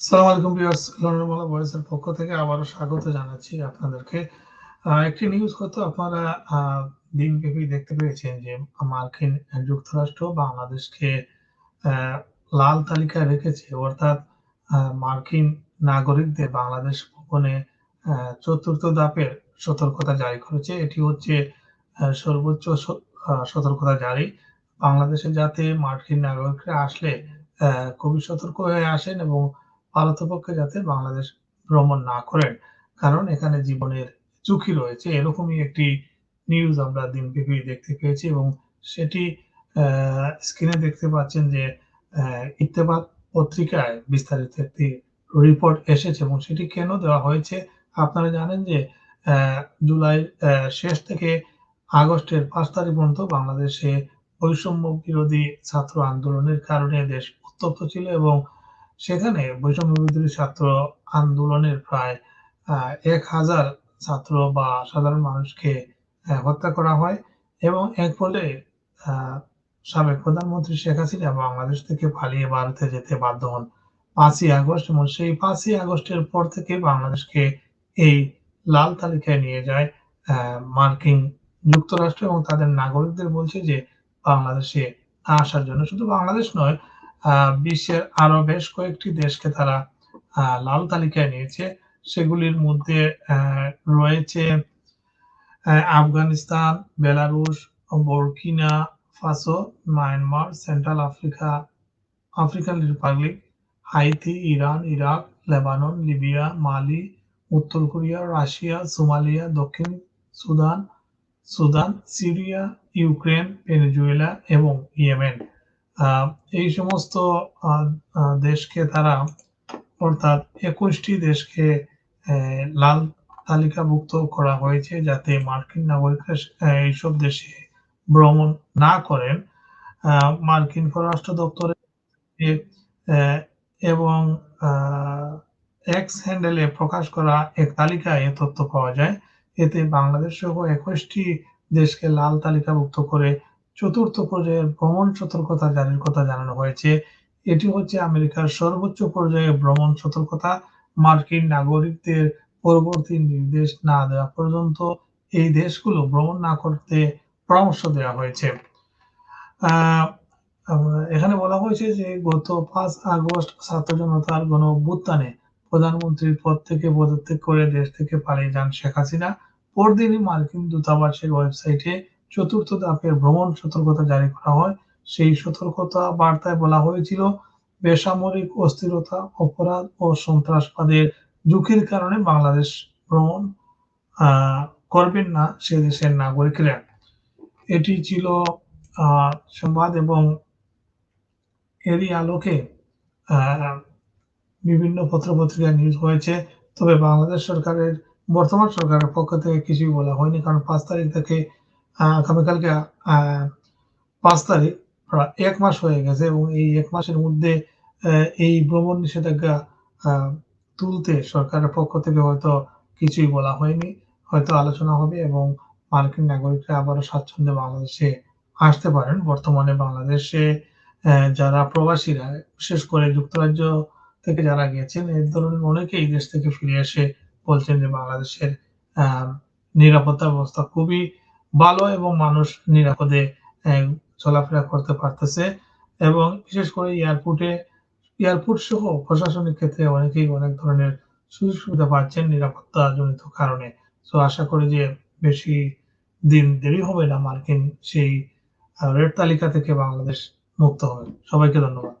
সালাম আলাইকুম viewers London Bangla ভয়েসের পক্ষ থেকে আবারও স্বাগত জানাচ্ছি আপনাদেরকে। একটি নিউজ হয়তো আপনারা দিনব্যাপী দেখতে পেয়েছেন যে মার্কিন যুক্তরাষ্ট্র বাংলাদেশকে লাল তালিকায় রেখেছে। অর্থাৎ মার্কিন নাগরিকদের বাংলাদেশ ভবনে চতুর্থ ধাপের সতর্কতা জারি করেছে। এটি হচ্ছে সর্বোচ্চ সতর্কতা জারি। বাংলাদেশে যাতে মার্কিন নাগরিকরা আসলে খুবই সতর্ক হয়ে আসেন এবং পারতপক্ষে যাতে বাংলাদেশ ভ্রমণ না করেন। কারণ এখানে জীবনের ঝুঁকি রয়েছে। এরকমই একটি নিউজ আমরা দিন দিনব্যাপী দেখতে পেয়েছি এবং সেটি স্ক্রিনে দেখতে পাচ্ছেন যে ইত্তেফাক পত্রিকায় বিস্তারিত একটি রিপোর্ট এসেছে এবং সেটি কেন দেওয়া হয়েছে? আপনারা জানেন যে জুলাই শেষ থেকে আগস্টের পাঁচ তারিখ পর্যন্ত বাংলাদেশে বৈষম্য বিরোধী ছাত্র আন্দোলনের কারণে দেশ উত্তপ্ত ছিল এবং সেখানে বৈষম্য বিরোধী ছাত্র আন্দোলনের প্রায় এক হাজার ছাত্র বা সাধারণ মানুষকে হত্যা করা হয় এবং এক ফলে সাবেক প্রধানমন্ত্রী শেখ হাসিনা বাংলাদেশ থেকে পালিয়ে ভারতে যেতে বাধ্য হন পাঁচই আগস্ট এবং সেই পাঁচই আগস্টের পর থেকে বাংলাদেশকে এই লাল তালিকায় নিয়ে যায় মার্কিন যুক্তরাষ্ট্র এবং তাদের নাগরিকদের বলছে যে বাংলাদেশে আসার জন্য শুধু বাংলাদেশ নয় বিশ্বের আরও বেশ কয়েকটি দেশকে তারা লাল তালিকায় নিয়েছে। সেগুলির মধ্যে রয়েছে Afghanistan, Belarus, Burkina Faso, Myanmar, Central Africa, African Republic, Haiti, Iran, Iraq, Lebanon, Libya, Mali, উত্তর কোরিয়া, রাশিয়া, সোমালিয়া, দক্ষিণ Sudan Sudan, Syria, Ukraine, Venezuela এবং ইয়েমেন। এই সমস্ত দেশকে তারা অর্থাৎ একুশটি দেশকে লাল তালিকাভুক্ত করা হয়েছে যাতে মার্কিন নাগরিকরা এইসব দেশে ভ্রমণ না করেন। মার্কিন পররাষ্ট্র আহ, এবং এক্স হ্যান্ডেলে প্রকাশ করা এক তালিকায় এ তথ্য পাওয়া যায়। এতে বাংলাদেশ সহ একুশটি দেশকে লাল তালিকাভুক্ত করে চতুর্থ পর্যায়ের ভ্রমণ সতর্কতা জারির কথা জানানো হয়েছে। এটি হচ্ছে আমেরিকার সর্বোচ্চ পর্যায়ে ভ্রমণ সতর্কতা। মার্কিন নাগরিকদের পরবর্তী নির্দেশ না দেওয়া পর্যন্ত এই দেশগুলো ভ্রমণ না করতে পরামর্শ দেওয়া হয়েছে। এখানে বলা হয়েছে যে গত পাঁচ আগস্ট ছাত্র জনতার গণ অভ্যুত্থানে প্রধানমন্ত্রীর পদ থেকে পদত্যাগ করে দেশ থেকে পালিয়ে যান শেখ হাসিনা। পরদিনই মার্কিন দূতাবাসের ওয়েবসাইটে চতুর্থ ধাপের ভ্রমণ সতর্কতা জারি করা হয়। সেই সতর্কতা বার্তায় বলা হয়েছিল, বেসামরিক অস্থিরতা, অপরাধ ও সন্ত্রাসবাদের ঝুঁকির কারণে বাংলাদেশ ভ্রমণ করবেন না সে দেশের নাগরিকরা। এটি ছিল সংবাদ এবং এরই আলোকে বিভিন্ন পত্রপত্রিকায় নিউজ হয়েছে। তবে বাংলাদেশ সরকারের, বর্তমান সরকারের পক্ষ থেকে কিছুই বলা হয়নি, কারণ পাঁচ তারিখ থেকে আগামীকালকে পাঁচ তারিখ, প্রায় এক মাস হয়ে গেছে এবং এই এক মাসের মধ্যে এই ভ্রমণ নিষেধাজ্ঞা তুলতে সরকারের পক্ষ থেকে হয়তো কিছুই বলা হয়নি। হয়তো আলোচনা হবে এবং মার্কিন নাগরিকরা আবারও স্বাচ্ছন্দ্যে বাংলাদেশে আসতে পারেন। বর্তমানে বাংলাদেশে যারা প্রবাসীরা, বিশেষ করে যুক্তরাজ্য থেকে যারা গেছেন এই ধরনের অনেকেই দেশ থেকে ফিরে এসে বলছেন যে বাংলাদেশের নিরাপত্তা ব্যবস্থা খুবই ভালো এবং মানুষ নিরাপদে চলাফেরা করতে পারতেছে এবং বিশেষ করে এয়ারপোর্টে, এয়ারপোর্ট সহ প্রশাসনিক ক্ষেত্রে অনেকেই অনেক ধরনের সুযোগ সুবিধা পাচ্ছেন নিরাপত্তা জনিত কারণে। তো আশা করি যে বেশি দিন দেরি হবে না মার্কিন সেই রেড তালিকা থেকে বাংলাদেশ মুক্ত হবে। সবাইকে ধন্যবাদ।